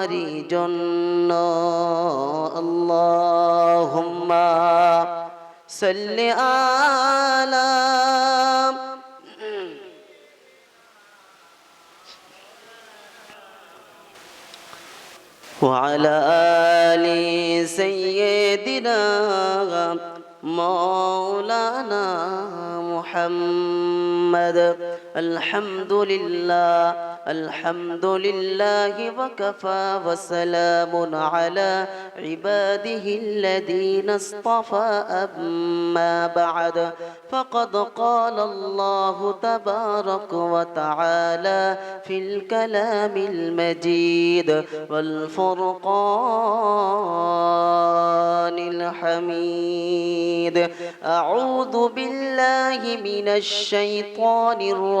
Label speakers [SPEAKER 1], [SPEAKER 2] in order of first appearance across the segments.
[SPEAKER 1] তোমারই জন্য আল্লাহুম্মা সাল্লি আলা وعلى آل سيدنا مولانا محمد الحمد لله الحمد لله وكفى وسلام على عباده الذين اصطفى. أما بعد فقد قال الله تبارك وتعالى في الكلام المجيد والفرقان الحميد. أعوذ بالله من الشيطان الرجيم.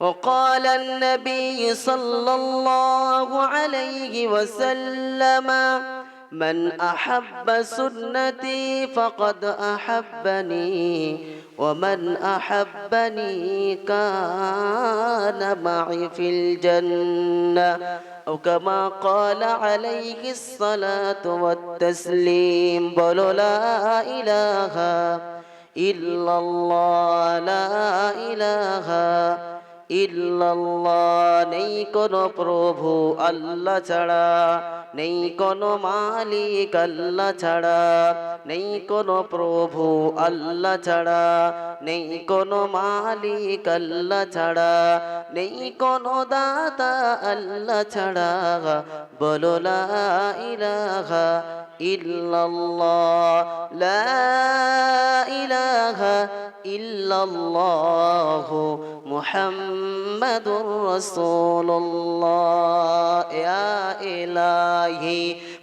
[SPEAKER 1] وقال النبي صلى الله عليه وسلم من أحب سنتي فقد أحبني ومن أحبني كان معي في الجنة. أو كما قال عليه الصلاة والتسليم بل لا إله إلا الله لا إله ইল্লাল্লাহ নেই কোনো প্রভু আল্লাহ ছাড়া। নেই কোনো মালিক আল্লাহ ছাড়া, নেই কোনো প্রভু আল্লাহ ছাড়া, নেই কোনো মালিক আল্লাহ ছাড়া, নেই কোনো দাতা আল্লাহ ছাড়া। বলো লা ইলাহা ইল্লাল্লাহ, লা ইলাহা ইল্লাল্লাহ মুহাম্মাদুর রাসূলুল্লাহ। ইয়া ইলাহি।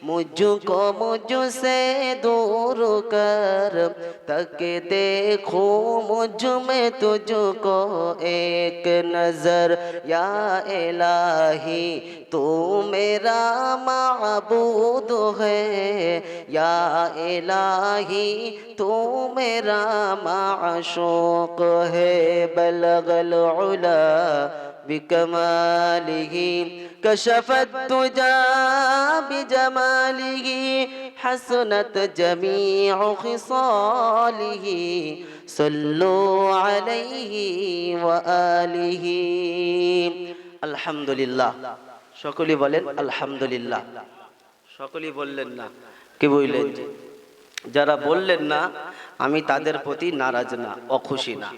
[SPEAKER 1] मुझको मुझसे दूर कर, तक देखो मुझमें तुझको एक नज़र। या इलाही, तू मेरा माबूद है। या इलाही, तू मेरा माशूक है। बलगल उला بكماله كشف الدجى بجماله حسنت جميع خصاله صلوا عليه وآله الحمد لله সকলেই বলেন আলহামদুলিল্লাহ সকলেই বললেন না কি বললেন যে যারা বললেন না আমি তাদের প্রতি নারাজ না অখুশি না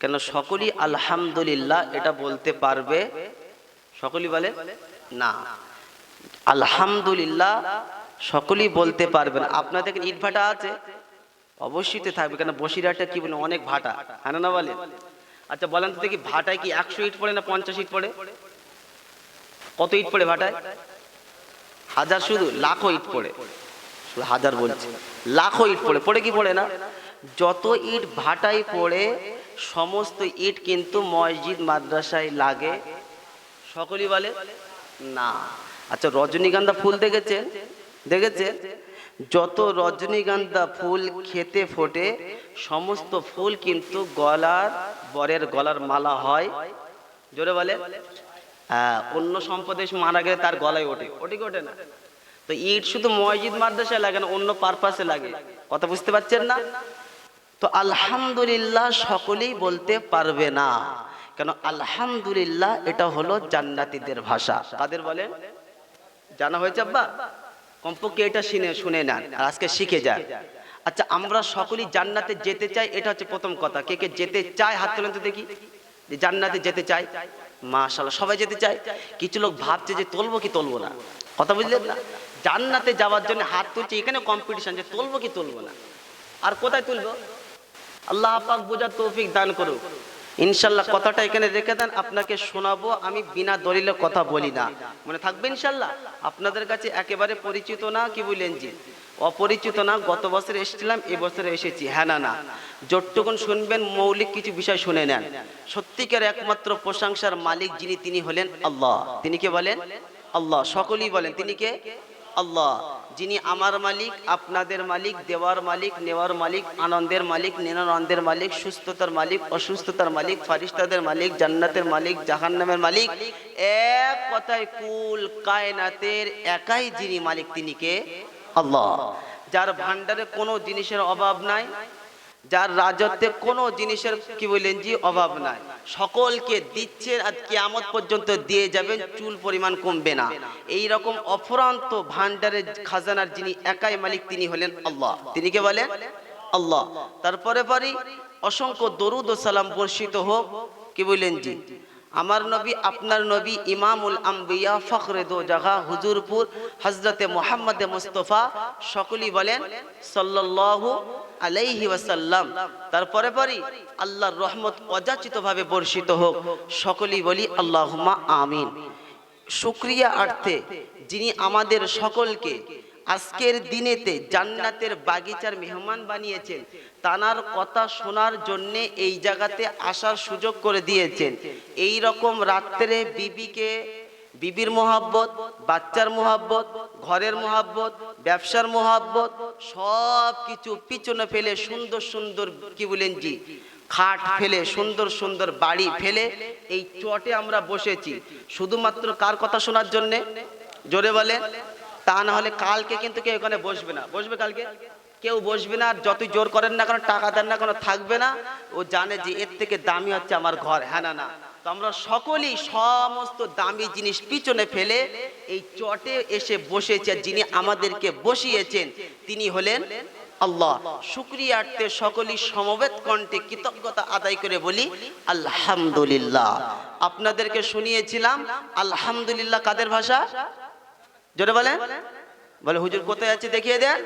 [SPEAKER 1] কেন সকলেই আলহামদুলিল্লাহ এটা বলতে পারবে। সকলেই বলে? না। আলহামদুলিল্লাহ সকলেই বলতে পারবেন আপনাদের এখানে ইট ভাটা আছে? অবশ্যই থাকবে। কেন বসিরহাটে কি বলে? অনেক ভাটা। হ্যাঁ না বলে? আচ্ছা বলেন তো দেখি, ভাটায় কি একশো ইট পড়ে না পঞ্চাশ ইট পড়ে? কত ইট পড়ে ভাটায়? হাজার শুধু? লাখো ইট পড়ে। শুধু হাজার বলছে। লাখো ইট পড়ে। পড়ে কি পড়ে না? যত ইট ভাটায় পড়ে সমস্ত ইট কিন্তু মসজিদ, মাদ্রাসায় লাগে। সকলেই বলে, না। আচ্ছা রজনীগন্ধা ফুল দেখেছেন? দেখেছেন? যত রজনীগন্ধা ফুল খেতে ফোটে, সমস্ত ফুল কিন্তু গলার বরের গলার মালা হয়। জোরে বলে। হ্যাঁ অন্য সম্পদে মারা গেলে তার গলায় ওঠে। ওঠে ওঠে না? তো ইট শুধু মসজিদ, মাদ্রাসায় লাগে না, অন্য পারপাসে লাগে। কথা বুঝতে পারছেন না? তো আলহামদুলিল্লাহ সকলেই বলতে পারবে না। কেন আলহামদুলিল্লাহ এটা হলো জান্নাতীদের ভাষা। তাদের বলেন? জানা হয়েছে আব্বা? কমপক্ষে এটা শুনে শুনে নেন, আর আজকে শিখে যান। আচ্ছা আমরা সকলেই জান্নাতে যেতে চাই, এটা হচ্ছে প্রথম কথা। কে কে যেতে চায়, হাত তোলেন তো দেখি। যে জান্নাতে যেতে চাই মাশাল্লাহ সবাই যেতে চায়। কিছু লোক ভাবছে যে তুলবো কি তুলবো না। কথা বুঝলেন না? জান্নাতে যাওয়ার জন্য হাত তুলছে, এখানে কম্পিটিশন যে তুলবো কি তুলবো না। আর কোথায় তুলবো? আল্লাহ পাক বোঝার তৌফিক দান করুক। ইনশাল্লাহ কথাটা এখানে রেখে দেন, আপনাকে শোনাবো, আমি বিনা দলিলে কথা বলি না। মনে থাকবে ইনশাল্লাহ আপনাদের কাছে একেবারে পরিচিত না, কি বললেন জি? অপরিচিত না, গত বছর এসেছিলাম এবছরে এসেছি। হ্যাঁ না না। যতটুকুন শুনবেন, মৌলিক কিছু বিষয় শুনে নেন। সত্যিকার একমাত্র প্রশংসার মালিক যিনি, তিনি হলেন আল্লাহ। তিনি কে বলেন? আল্লাহ। সকলেই বলেন, তিনি কে? আল্লাহ, যিনি আমার মালিক, আপনাদের মালিক, দেওয়ার মালিক, নেওয়ার মালিক, আনন্দের মালিক, নিরানন্দের মালিক, সুস্থতার মালিক, অসুস্থতার মালিক, ফারিস্তাদের মালিক, জান্নাতের মালিক, জাহান্নামের মালিক, এক কথায় কুল, কায়নাতের একাই যিনি মালিক তিনি কে? আল্লাহ। যার ভান্ডারে কোনো জিনিসের অভাব নাই যার রাজত্বে কোনো জিনিসের, কি বললেন জি, অভাব নাই। সকলকে দিচ্ছেন আর কিয়ামত পর্যন্ত দিয়ে যাবেন, চুল পরিমাণ কমবে না। এই রকম অফুরান্ত ভান্ডারের খাজানার যিনি একাই মালিক, তিনি হলেন আল্লাহ। তিনি কে বলেন? আল্লাহ। তারপরে পারি অসংখ্য দরুদ ও সালাম বর্ষিত হোক, কি বললেন জি? আমার নবী, আপনার নবী ইমামুল আম্বিয়া ফখরে দো জাগা হুজুরপুর হজরতে মোহাম্মদ মুস্তফা, সকলেই বলেন, সাল্লাল্লাহু আলাইহি ওয়াসাল্লাম। তারপরে পরই আল্লাহর রহমত অযাচিতভাবে বর্ষিত হোক, সকলেই বলি আল্লাহুম্মা আমিন। শুক্রিয়া আর্থে যিনি আমাদের সকলকে আজকের দিনেতে জান্নাতের বাগিচার মেহমান বানিয়েছেন। তানার কথা শোনার জন্যে এই জায়গাতে আসার সুযোগ করে দিয়েছেন। এই রকম রাত্রে বিবিকে বিবির মোহাব্বত বাচ্চার মোহাব্বত ঘরের মোহাব্বত ব্যবসার মোহাব্বত সব কিছু পিছনে ফেলে সুন্দর সুন্দর কি বলেন জি? খাট ফেলে সুন্দর সুন্দর বাড়ি ফেলে এই চটে আমরা বসেছি। শুধুমাত্র কার কথা শোনার জন্যে? জোরে বলে তা না হলে কালকে কিন্তু কেউ এখানে বসবে না। বসবে কালকে? কেউ বসবে না, যতই জোর করেন না কেন, টাকা দেন না কেন, থাকবে না। ও জানে যে এর থেকে দামি হচ্ছে আমার ঘর হ্যাঁ না না। তো আমরা সকলেই সমস্ত দামি জিনিস পিছনে ফেলে এই চটে এসে বসেছে, যিনি আমাদেরকে বসিয়েছেন, তিনি হলেন আল্লাহ। শুক্রিয়ার্থে সকলেই সমবেত কণ্ঠে কৃতজ্ঞতা আদায় করে বলি, আলহামদুলিল্লাহ। আপনাদেরকে শুনিয়েছিলাম, আলহামদুলিল্লাহ, কাদের ভাষা? জোরে বলেন বলে হুজুর কোথায় আছে দেখিয়ে দেন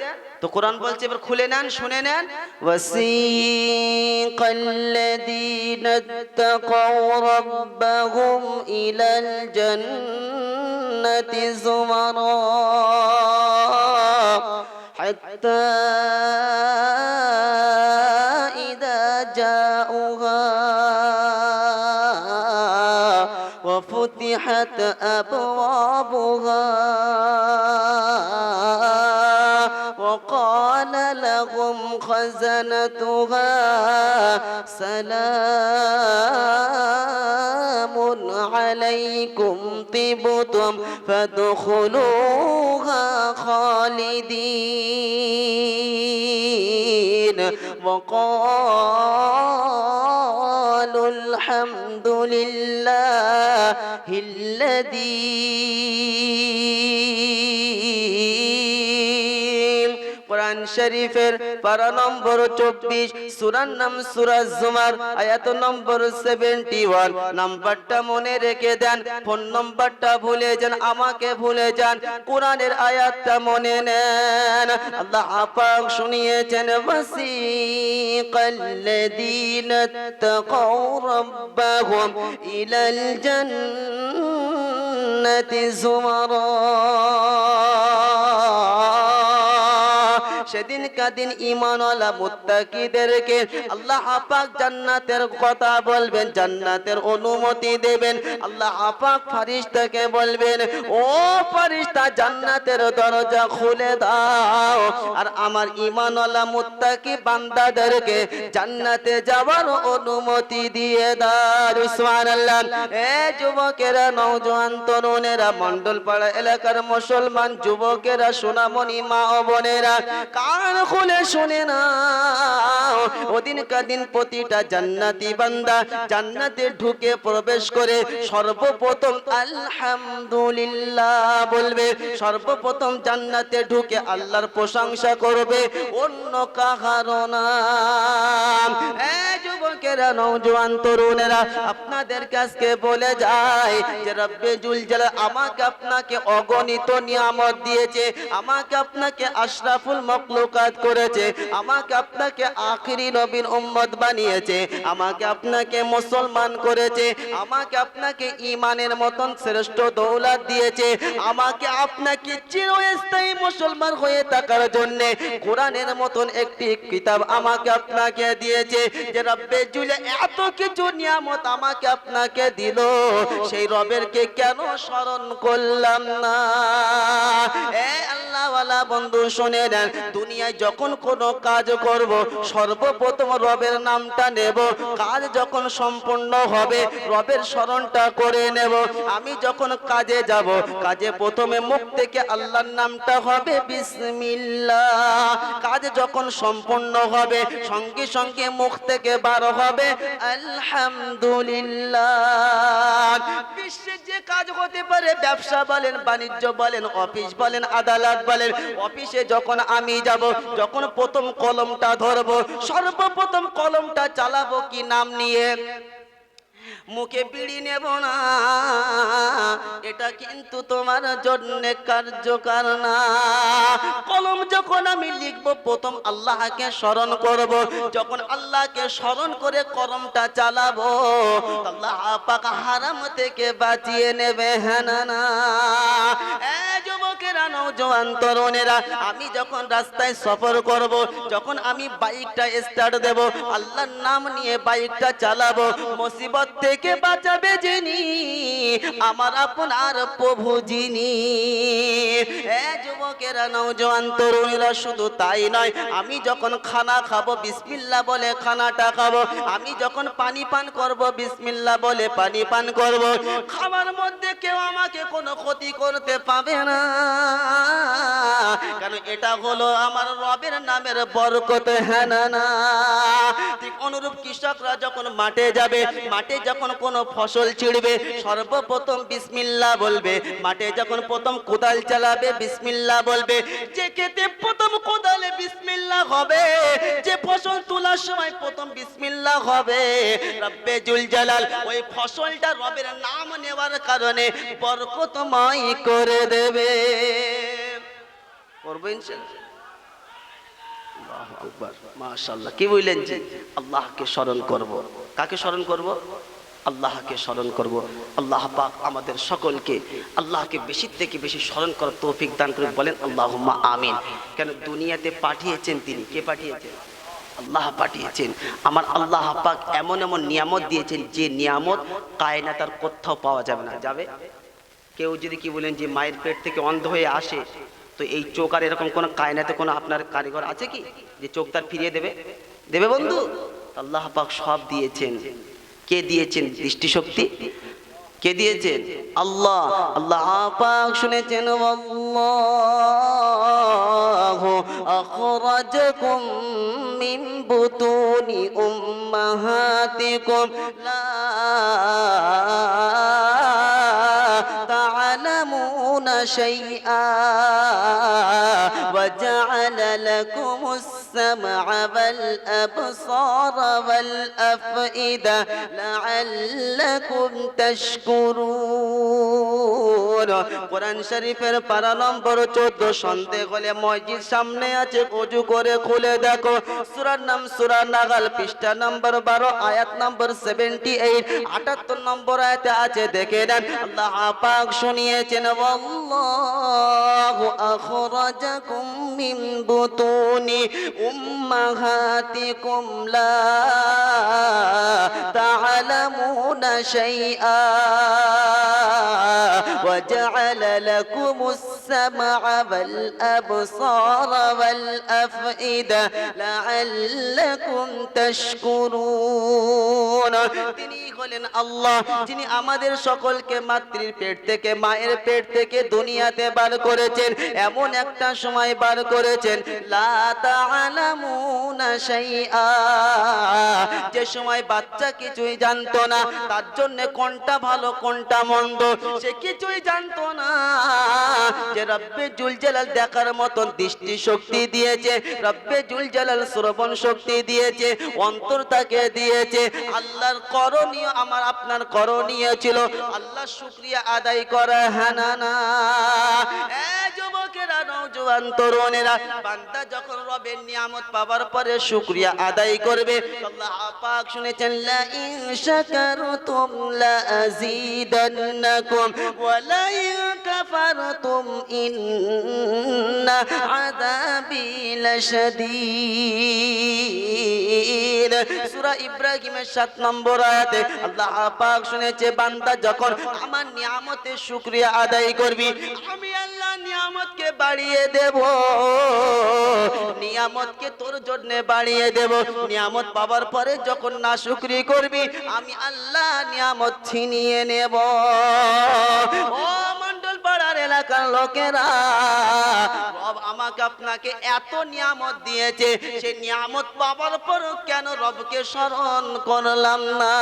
[SPEAKER 1] তো কোরআন বলছে এবার খুলে নেন শুনে নেন
[SPEAKER 2] وسيق الذين اتقوا ربهم إلى الجنة زمرا حتى وفتحت أبوابها وقال لهم خزنتها سلام عليكم طبتم فادخلوها خالدين وقالوا الحمد لله الذي কোরআন শরীফের পারা নম্বর চব্বিশ, সুরার নাম সুরা জুমার, আয়াত নম্বর সেভেন্টি ওয়ান নাম্বারটা মনে রেখে দেন, ফোন নম্বরটা ভুলে যান, আমাকে ভুলে যান, কোরআনের আয়াতটা মনে নেন। আপাক শুনিয়েছেন, ওয়াসিকাল্লাযীনা তাকাউ রাব্বাহুম ইলাল জান্নাতি জুমারা। সেদিন কাদিন ইমানওয়ালা মুত্তাকিদেরকে আল্লাহ পাক জান্নাতের কথা বলবেন, জান্নাতের অনুমতি দেবেন। আল্লাহ পাক ফারিস্তাকে বলবেন, ও ফারিস্তা, জান্নাতের দরজা খুলে দাও। আর আমার ইমানওয়ালা মুত্তাকি বান্দাদেরকে জান্নাতে যাওয়ার অনুমতি দিয়ে দাও, সুবহানাল্লাহ। এ যুবকেরা, নওজোয়ান তরুণেরা মন্ডল পাড়া এলাকার মুসলমান যুবকেরা, সোনামণি মা ও বোনেরা কান খুলে শুনে না ওদিন কাদিন প্রতিটা জান্নাতি বান্দা জান্নাতে ঢুকে প্রবেশ করে সর্বপ্রথম আলহামদুলিল্লাহ বলবে। সর্বপ্রথম জান্নাতে ঢুকে আল্লাহর প্রশংসা করবে। অন্য কাহারও না। এ যুবক যুবকেরা নৌজওয়ান তরুণেরা, আপনাদের কাছকে বলে যায় যে, রব্বে জুল জালাল আমাকে আপনাকে অগণিত নিয়ামত দিয়েছে। আমাকে আপনাকে আশরাফুল মখলুকাত করেছে, আমাকে আপনাকে আখিরি নবীন উম্মত বানিয়েছে, আমাকে আপনাকে মুসলমান করেছে, আমাকে আপনাকে ইমানের মতন শ্রেষ্ঠ দৌলত দিয়েছে, আমাকে আপনাকে চিরস্থায়ী মুসলমান হয়ে থাকার জন্য কোরআনের মতন একটি কিতাব আমাকে আপনাকে দিয়েছে, যে রব্বে জুলে এত কিছু নিয়ামত আমাকে আপনাকে দিল, সেই রবেরকে কেন স্মরণ করলাম না? এ আল্লাহওয়ালা বন্ধু শুনে নেন দুনিয়ায় যখন কোনো কাজ করব, সর্বপ্রথম রবের নামটা নেব। কাজ যখন সম্পূর্ণ হবে, রবের স্মরণটা করে নেব। আমি যখন কাজে যাব, কাজে প্রথমে মুখ থেকে আল্লাহর নামটা হবে বিসমিল্লাহ। কাজ যখন সম্পূর্ণ হবে, সঙ্গে সঙ্গে মুখ থেকে বার হবে আলহামদুলিল্লাহ। বিশ্বে যে কাজ হতে পারে, ব্যবসা বলেন, বাণিজ্য বলেন, অফিস বলেন, আদালত বলেন, অফিসে যখন আমি যাব যখন প্রথম কলমটা ধরবো সর্বপ্রথম কলমটা চালাবো কি নাম নিয়ে? মুখে বিড়ি নেব না। এটা কিন্তু তোমার জন্য কার্যকর না। কলম যখন আমি লিখব, প্রথম আল্লাহকে স্মরণ করব। যখন আল্লাহকে স্মরণ করে কলমটা চালাবো, আল্লাহ পাক হারাম থেকে বাঁচিয়ে নেবে হ্যাঁ না আমি যখন রাস্তায় সফর করব, যখন আমি বাইকটা স্টার্ট দেব, আল্লাহর নাম নিয়ে বাইকটা চালাবো, মুসিবত থেকে বাঁচাবে যিনি? আমার আপনার প্রভু যিনি। যুবকেরা নৌজওয়ান তরুণীরা, শুধু তাই নয়, আমি যখন খানা খাব, বিসমিল্লা বলে খানাটা খাব, আমি যখন পানি পান করব, বিসমিল্লা বলে পানি পান করব খাবার মধ্যে কেউ আমাকে কোনো ক্ষতি করতে পাবে না। কারণ এটা হলো আমার রবের নামের বরকত হ্যাঁ না? ঠিক অনুরূপ কৃষকরা যখন মাঠে যাবে, মাঠে যখন কোনো ফসল ছিড়বে, সর্বপ্রথম বিসমিল্লা বলবে। মাঠে যখন প্রথম কোদাল চালাবে বিসমিল্লা বলবে। যে খেতে প্রথম কোদালে বিসমিল্লা হবে, যে ফসল তোলার সময় প্রথম বিসমিল্লা হবে। রব্বে জুল জালাল, ওই ফসলটা রবের নাম নেওয়ার কারণে বরকতময় করে দেবে। করব আকবার কি বললেন যে? আল্লাহকে স্মরণ করব। কাকে স্মরণ করব? আল্লাহকে স্মরণ করব। আল্লাহ পাক আমাদের সকলকে আল্লাহকে বেশি থেকে বেশি স্মরণ করার তৌফিক দান করে বলেন আল্লাহুম্মা আমিন। কেন দুনিয়াতে পাঠিয়েছেন তিনি? কে পাঠিয়েছেন? আল্লাহ পাঠিয়েছেন। আমার আল্লাহ পাক এমন এমন নিয়ামত দিয়েছেন যে নিয়ামত কায়না তার কোথাও পাওয়া যাবে না। যাবে? কেউ যদি কি বলেন যে মায়ের পেট থেকে অন্ধ হয়ে আসে, তো এই চোখ আর এরকম কোনো কায়নাতে কোনো আপনার কারিগর আছে কি? যে চোখ তার ফিরিয়ে দেবে? দেবে বন্ধু? আল্লাহ পাক সব দিয়েছেন। কে দিয়েছেন দৃষ্টিশক্তি কে দিয়েছেন আল্লাহ আল্লাহ পাক শুনেছেন আল্লাহু আখরাজাকুম মিন বুতুনি উম্মাহাতিকুম লা تعلمون شيئا وجعل لكم السمع والأبصار والأفئدة لعلكم تشكرون কোরআন শরীফের পারা নম্বর চোদ্দ সন্দেহ হলে মসজিদ সামনে আছে অজু করে খুলে দেখো সুরার নাম সুরা নাগাল পৃষ্ঠা নম্বর বারো আয়াত নম্বর সেভেন্টি এইট আটাত্তর নম্বর আয়াতে আছে দেখে নেন আল্লাহ পাক শুনিয়েছেন আল্লাহু আখরাজাকুম মিন বুতুনি উম্মাহাতিকুম লা তা'লামুনা শাইআ وجعل لكم السمع والأبصار والأفئدة لعلكم تشكرون তিনি হলেন আল্লাহ যিনি আমাদের সকলকে মাতৃর পেট থেকে মায়ের পেট থেকে দুনিয়াতে বার করেছেন এমন একটা সময় বার করেছেন লা তা'লামুনা শাইআ যে সময় বাচ্চা কিছুই জানতো না, তার জন্য কোনটা ভালো, কোনটা মন্দ, সে কিছুই জানতো না। যে রব্বে দেখার দৃষ্টি শক্তি দিয়েছে, রব্বে শ্রবণ শক্তি দিয়েছে, অন্তর তাকে দিয়েছে। আল্লাহর করণীয় আমার আপনার করণীয় ছিল। আল্লাহ শুক্রিয়া আদায় করা হ্যাঁ না যুবকেরা নওজোয়ান তরুণেরা, বান্দা যখন রবের নিয়ামত পাওয়ার পরে শুক্রিয়া আদায় করবে। শুনেছেন, লা ইন শাকারতুম লা আযীদান্নাকুম ওয়া লা ইন কাফারতুম ইন্না আযাবি লাশাদীদ। সূরা ইব্রাহিমের 7 নম্বর আয়াতে আল্লাহ পাক শুনেছে, বান্দা যখন আমার নিয়ামতের শুকরিয়া আদায় করবি, আমি আল্লাহ নিয়ামতকে বাড়িয়ে দেব। নিয়ামতকে তোর জন্য বাড়িয়ে দেব। নিয়ামত পাওয়ার পরে যখন না শুকরি করবি, আমি আল্লাহ নিয়ামত ছিনিয়ে নেব। ও এলাকার লোকেরা। রব আমাকে আপনাকে এত নিয়ামত দিয়েছে সে নিয়ামত পাবার পরও কেন রবকে স্মরণ করলাম না?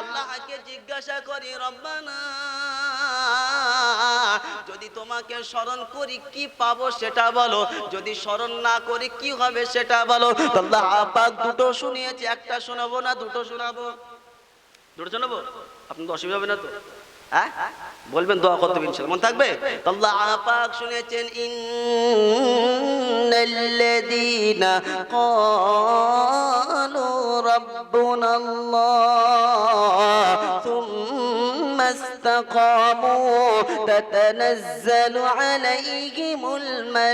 [SPEAKER 2] আল্লাহকে জিজ্ঞাসা করি রব্বানা যদি তোমাকে স্মরণ করি কি পাবো সেটা বলো যদি স্মরণ না করি কি হবে সেটা বলো। তো আল্লাহ পাক দুটো শুনিয়েছি একটা শোনাবো না দুটো শোনাবো।
[SPEAKER 1] দুটো শোনাবো? আপনার তো অসুবিধা হবে না তো? হ্যাঁ? বলবেন দোয়া করতে ইনশাল্লাহ মন থাকবে?
[SPEAKER 2] পাক শুনেছেন ইন্নাল্লাযীনা استقاموا تتنزل عليهم الملائكة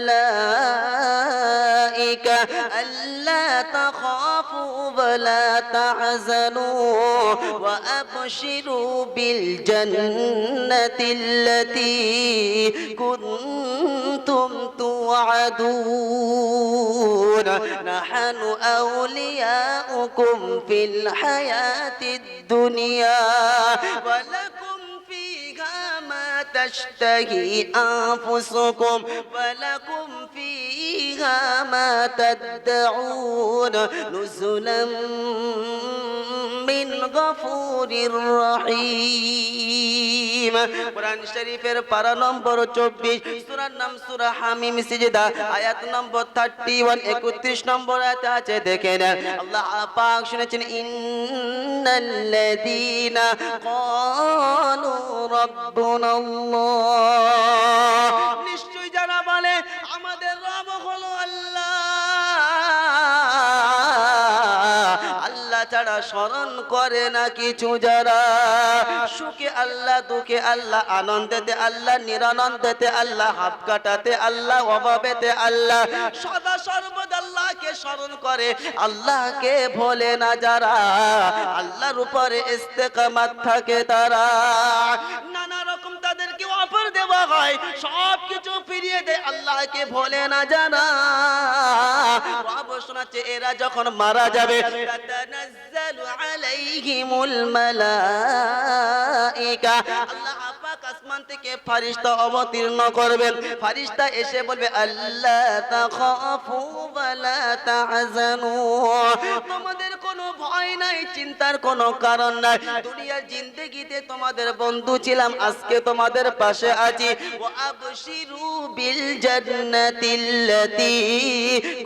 [SPEAKER 2] ألا تخافوا ولا تحزنوا وأبشروا بالجنة التي كنتم توعدون نحن أولياؤكم في الحياة الدنيا ولكم تشتهي أنفسكم ولكم فيها ما تدعون نزلا من غفور رحيم কোরআন শরীফের পারা নম্বর চব্বিশ সুরার নাম সুরা হামিম সিজদা আয়াত নম্বর থার্টি ওয়ান একত্রিশ নম্বর আয়াত আছে দেখে নেন আল্লাহ পাক শুনেছেন ইন্নাল্লাযীনা ক্বালু রাব্বুনা আল্লাহ নিশ্চয়ই যারা বলে আমাদের রব হলো স্মরণ করে না কিছু যারা। সুখে আল্লাহ, দুঃখে আল্লাহ, আনন্দেতে আল্লাহ, নিরানন্দেতে আল্লাহ, হাত কাটাতে আল্লাহ, অভাবেতে আল্লাহ, সদা সর্বদা আল্লাহকে স্মরণ করে। আল্লাহকে ভোলে না যারা, আল্লাহর উপরে ইস্তেকামাত থাকে তারা। নানা দেওয়া হয় সব কিছু ফিরিয়ে দেয়। আল্লাহকে ভোলে না জানা। শোনাচ্ছে, এরা যখন মারা যাবে আলাইহিমুল আল্লাহ আসমান থেকে ফারিস্তা অবতীর্ণ করবেন। ফারিস্তা এসে বলবে, আল্লাহ তাখাফু ওয়ালা তাহজানু। তোমাদের কোনো ভয় নাই, চিন্তার কোনো কারণ নাই। দুনিয়ার তোমাদের বন্ধু ছিলাম, আজকে তোমাদের পাশে আছি। ও আবশিরু বিল জান্নাতিল্লাতী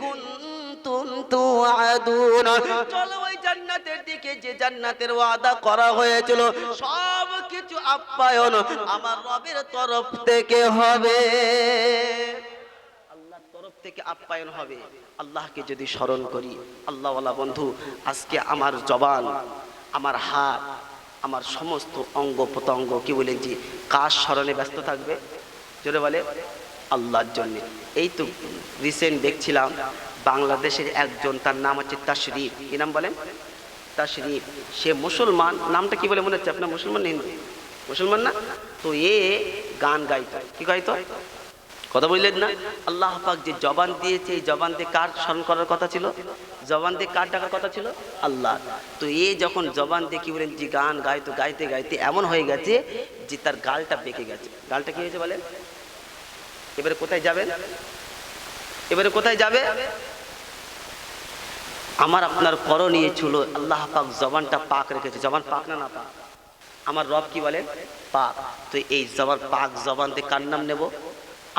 [SPEAKER 2] কুনতুম তুআদুন। চলো ওই জান্নাতের দিকে, যে জান্নাতের ওয়াদা করা হয়েছিল, সব কিছু আপ্যায়ন আমার রবের তরফ থেকে হবে।
[SPEAKER 1] আল্লাহর তরফ থেকে আপ্যায়ন হবে। আল্লাহকে যদি স্মরণ করি, আল্লাহওয়ালা বন্ধু, আজকে আমার জবান, আমার হাত, আমার সমস্ত অঙ্গ প্রত্যঙ্গ যে স্মরণে ব্যস্ত থাকবে? জোরে বলে, আল্লাহর জন্যে। এই তো রিসেন্ট দেখছিলাম, বাংলাদেশের একজন, তার নাম হচ্ছে তাশরিফ। কি নাম বলেন? তাশরিফ। সে মুসলমান, নামটা কি বলে মনে হচ্ছে আপনার মুসলমান হিন্দু? মুসলমান না? তো এ গান গাইতো। কি গাইতো? কথা বললেন না? আল্লাহ পাক যে জবান দিয়েছে, এই জবান দিয়ে কার স্মরণ করার কথা ছিল? জবান দিয়ে কার ডাকার কথা ছিল? আল্লাহ। তো এ যখন জবান দিয়ে কি বলেন, যে গান গাইতো, গাইতে গাইতে এমন হয়ে গেছে যে তার গালটা বেঁকে গেছে। গালটা কি হয়েছে বলেন? এবারে কোথায় যাবেন? এবারে কোথায় যাবে? আমার আপনার করণীয় ছিল, আল্লাহ পাক জবানটা পাক রেখেছে। জবান পাক না না পাক? আমার রব কি বলেন? পাক। তো এই জবান, পাক জবান দিয়ে কার নাম নেব?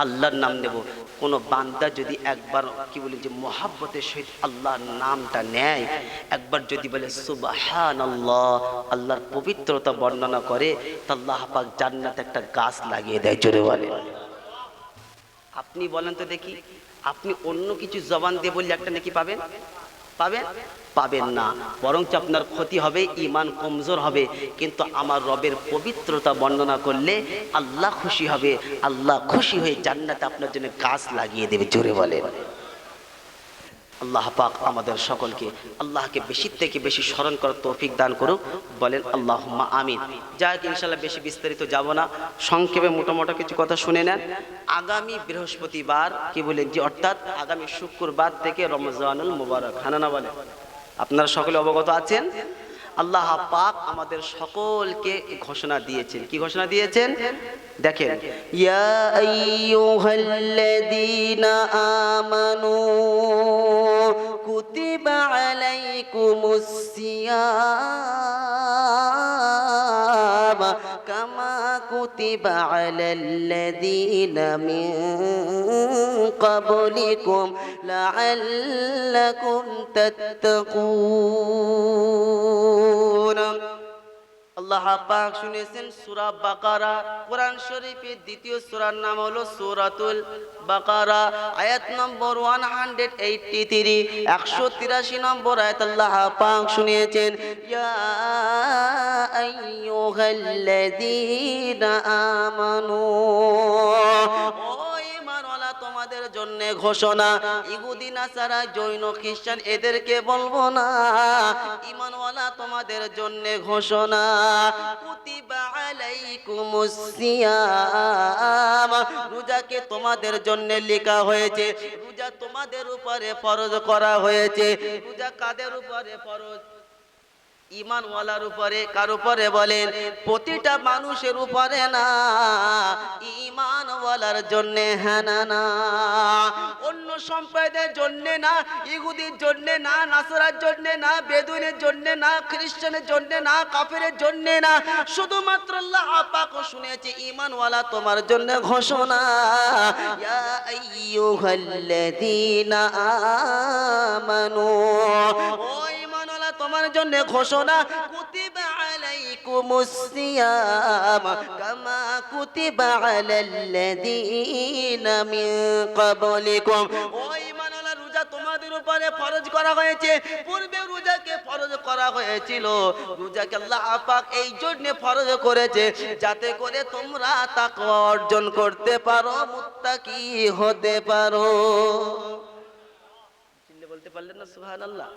[SPEAKER 1] আল্লাহর নাম নেব। কোনো বান্দা যদি একবার, কি বলি যে মোহাব্বতের সহিত আল্লাহর নামটা নেয়, একবার যদি বলে সুবাহান আল্লাহ আল্লাহর পবিত্রতা বর্ণনা করে, তা আল্লাহ পাক জান্নাতে একটা গাছ লাগিয়ে দেয়, জোরে বলে আপনি বলেন তো দেখি, আপনি অন্য কিছু জবান দিয়ে বললে একটা নাকি পাবেন? পাবেন? পাবেন না। বরঞ্চ আপনার ক্ষতি হবে ইমান কমজোর হবে। কিন্তু আমার রবের পবিত্রতা বর্ণনা করলে আল্লাহ খুশি হবে। আল্লাহ খুশি হয়ে জান্নাতে আপনার জন্য গাছ লাগিয়ে দেবে, জোরে বলেন। আল্লাহ পাক আমাদের সকলকে আল্লাহকে বেশি থেকে বেশি স্মরণ করার তৌফিক দান করুক। বলেন আল্লাহ আমিন। যাক ইনশাল্লাহ বেশি বিস্তারিত যাব না। সংক্ষেপে মোটামোটা কিছু কথা শুনে নেন। আগামী বৃহস্পতিবার, কি বলেন যে অর্থাৎ আগামী শুক্রবার থেকে রমজানুল মুবারক হানানা বলে আপনারা সকলে অবগত আছেন? আল্লাহ পাক আমাদের সকলকে ঘোষণা দিয়েছেন। কি ঘোষণা দিয়েছেন? দেখেন
[SPEAKER 2] ইয়া আইয়ুহাল্লাযীনা আমানু কুতিবা আলাইকুমুস সিয়াম কামা কুতিবা আলাল্লাযীনা মিন ক্বাবলিকুম লাআল্লাকুম তাত্তাকুন
[SPEAKER 1] আল্লাহ পাক শুনেছেন সূরা বাকারা। কোরআন শরীফের দ্বিতীয় সূরার নাম হলো সূরাতুল বাকারা। আয়াত নম্বর 183 183 নম্বর আয়াত আল্লাহ পাক শুনিয়েছেন,
[SPEAKER 2] ইয়া আমানু।
[SPEAKER 1] জন্য ঘোষণা। ইহুদি, নাসারা, জৈন, খ্রিস্টান, এদেরকে বলব না। ঈমানওয়ালা তোমাদের জন্য ঘোষণা। রোজাকে তোমাদের জন্য লেখা হয়েছে। রোজা তোমাদের উপরে ফরজ করা হয়েছে। রোজা কাদের উপরে ফরজ? ইমানওয়ালার উপরে, কার উপরে বলেন? প্রতিটা মানুষের উপরে না। ইমানওয়ালার জন্য হ্যাঁ না অন্য সম্প্রদায়ের জন্য না, ইহুদির জন্য না, নাসরার জন্য না বেদুনের জন্য না, খ্রিস্টানের জন্য না, কাফেরের জন্য না। শুধুমাত্র আল্লাহ পাক শুনেছে ইমানওয়ালা তোমার জন্য ঘোষণা।
[SPEAKER 2] আমানু,
[SPEAKER 1] ও তোমার জন্য ঘোষণা,
[SPEAKER 2] কুতিবা আলাইকুমুস সিয়াম কামা কুতিবা আলাল্লাযীনা মিন ক্বাবলিকুম।
[SPEAKER 1] ও ইমানওয়ালা রোজা তোমাদের উপরে ফরজ করা হয়েছে। পূর্বে রোজাকে ফরজ করা হয়েছিল। রোজাকে আল্লাহ পাক এই জন্য ফরজ করেছে যাতে করে তোমরা তাকওয়া অর্জন করতে পারো, মুত্তাকি হতে পারো। বলতে পারলেন না, সুবহানাল্লাহ।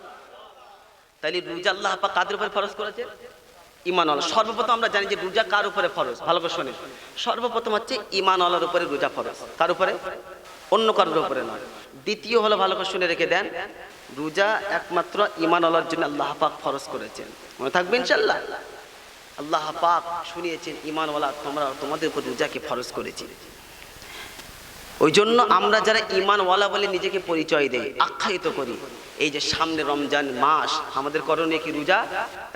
[SPEAKER 1] তাইলে রোজা আল্লাহ পাক কাদের উপরে ফরজ করেছে? ইমানওয়ালা সর্বপ্রথম আমরা জানি যে রোজা কার উপরে ফরজ? ভালো করে শোনেন। সর্বপ্রথম হচ্ছে ইমানওয়ালার উপরে রোজা ফরজ। কার উপরে? অন্য কারোর উপরে নয়। দ্বিতীয় হলো ভালো করে শুনে রেখে দেন, রোজা একমাত্র ইমানওয়ালার জন্য আল্লাহ পাক ফরজ করেছেন। মনে থাকবে ইনশাল্লাহ আল্লাহ পাক শুনিয়েছেন ইমানওয়ালা তোমরা তোমাদের উপর রোজাকে ফরজ করেছি। ওই জন্য আমরা যারা ইমানওয়ালা বলে নিজেকে পরিচয় দেই, আখ্যায়িত করি, এই যে সামনে রমজান মাস, আমাদের করণীয় কি রোজা?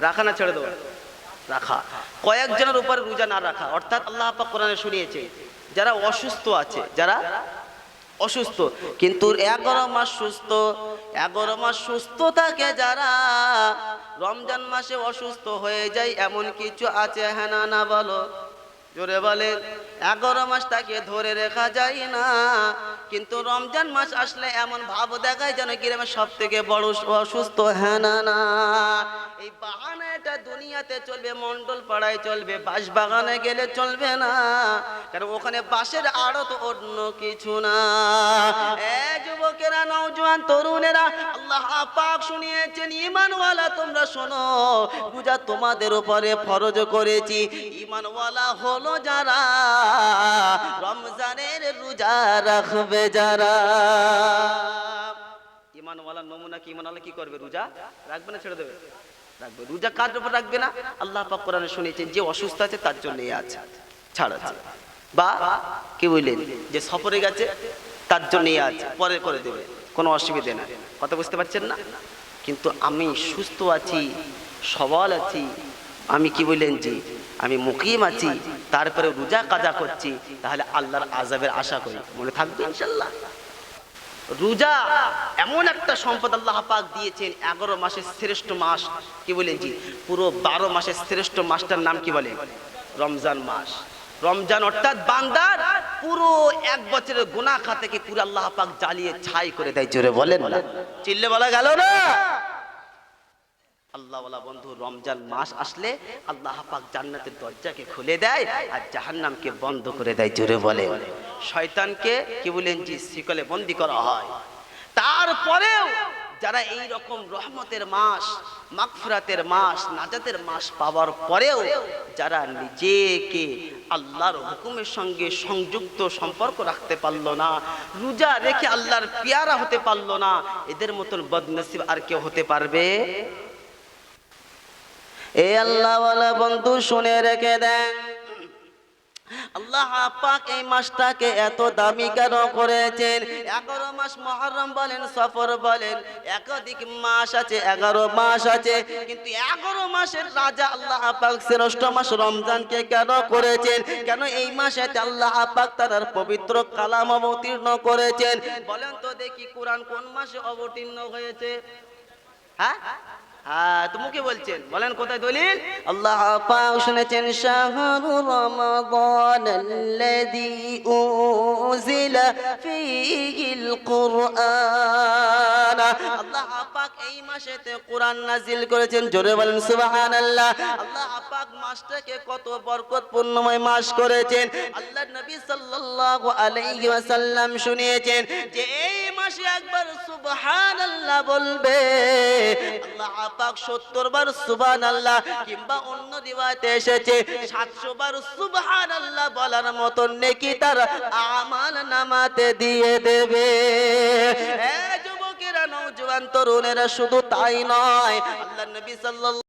[SPEAKER 1] রাখা না ছেড়ে দেওয়া? রাখা। কয়েকজনের উপরে রোজা না রাখা, অর্থাৎ আল্লাহ পাক কোরআনে শুনিয়েছে, যারা অসুস্থ আছে, যারা অসুস্থ, কিন্তু এগারো মাস সুস্থ, এগারো মাস সুস্থ থাকে যারা, রমজান মাসে অসুস্থ হয়ে যায়, এমন কিছু আছে? হ্যাঁ না না বলো। জোরে বলে, এগারো মাস তাকে ধরে রেখা যায় না। কিন্তু রমজান মাস আসলে এমন ভাব দেখায় যেন গ্রামে সব থেকে বড় অসুস্থ হ্যাঁ না না। এই বাগানে এটা দুনিয়াতে চলবে মন্ডল পাড়ায় চলবে, বাঁশ বাগানে গেলে চলবে না। কারণ ওখানে বাঁশের আড়ত অন্য কিছু না। এ যুবকেরা নও
[SPEAKER 2] নৌজওয়ান তরুণেরা, আল্লাহ পাক শুনিয়েছেন ইমানওয়ালা তোমরা শোনো রোজা তোমাদের উপরে ফরজ করেছি। ইমানওয়ালা হলো যারা রমজানের রোজা রাখবে যারা।
[SPEAKER 1] ইমানওয়ালা নমুনা কি? ইমানওয়ালা কি করবে? রোজা রাখবে না ছেড়ে দেবে? রাখবে, রোজা কার উপর রাখবে না? আল্লাহ পাক কোরআনে শুনেছেন যে অসুস্থ আছে তার জন্য আছে। ছাড় আছে। বা কি বললেন? যে সফরে গেছে তার জন্য আছে, পরে করে দেবে, কোনো অসুবিধে না। কথা বুঝতে পারছেন না? কিন্তু আমি সুস্থ আছি, সবল আছি, আমি কি বললেন যে, আমি মুকিম আছি, তারপরে রোজা কাজা করছি, তাহলে আল্লাহর আজাবের আশা করি। মনে থাকবে ইনশাল্লাহ রোজা এমন একটা সম্পদ আল্লাহ পাক দিয়েছেন, এগারো মাসের শ্রেষ্ঠ মাস। কি বলেন জি? পুরো বারো মাসের শ্রেষ্ঠ মাসটার নাম কি বলে রমজান মাস। রমজান অর্থাৎ বান্দার পুরো এক বছরের গুনাহ খাতাকে পুরো আল্লাহ পাক জ্বালিয়ে ছাই করে দেয়, জোরে বলেন চিল্লে বলা গেল না? আল্লাহ বন্ধু, রমজান মাস আসলে আল্লাহ পাক জান্নাতের দরজাকে খুলে দেয় আর জাহান্নামকে বন্ধ করে দেয়, জোরে বলে শয়তানকে কি বলেন জি, শিকলে বন্দি করা হয়। তারপরেও যারা এই রকম রহমতের মাস, মাগফিরাতের মাস, নাজাতের মাস পাওয়ার পরেও যারা নিজেকে আল্লাহর হুকুমের সঙ্গে সংযুক্ত সম্পর্ক রাখতে পারল না, রোজা রেখে আল্লাহর পেয়ারা হতে পারল না, এদের মতন বদনসিব আর কেউ হতে পারবে?
[SPEAKER 2] এ আল্লাহওয়ালা বন্ধু শুনে রেখে দেন। আল্লাহ পাক এই মাসটাকে এত দামি কেন করেছেন? এগারো মাস মহরম বলেন, সফর বলেন, একাধিক মাস আছে, এগারো মাস আছে, কিন্তু এগারো মাসের রাজা আল্লাহ পাক শ্রেষ্ঠ মাস রমজানকে কেন করেছেন? কেন এই মাসে আল্লাহ পাক তার পবিত্র কালাম অবতীর্ণ করেছেন? বলেন তো দেখি কোরআন কোন মাসে অবতীর্ণ হয়েছে? হ্যাঁ? হ্যাঁ তো মুখে বলছেন। বলেন কোথায় দলিল? আল্লাহ পাক শুনেছেন, শাহরু রমাদান আল্লাযী উযিলা ফীহিল কুরআন। আল্লাহ পাক এই মাসেতে কোরআন নাজিল করেছেন, জোরে বলেন সুবহানাল্লাহ। আল্লাহ পাক মাসটাকে কত বরকতপূর্ণময় মাস করেছেন। আল্লাহ নবী সাল্লাল্লাহু আলাইহি ওয়াসাল্লাম শুনিয়েছেন যে এই মাসে একবার সুবহানাল্লাহ বলবে। আল্লাহ পাক 70 বার সুবহানাল্লাহ কিংবা অন্য রিওয়ায়াতে এসেছে 700 বার সুবহানাল্লাহ বলার মতো নেকি তার আমাল নামাতে দিয়ে দেবে। যুবকেরা নওজোয়ান তরুণেরা শুধু তাই নয় আল্লাহ নবী সাল্লাল্লাহু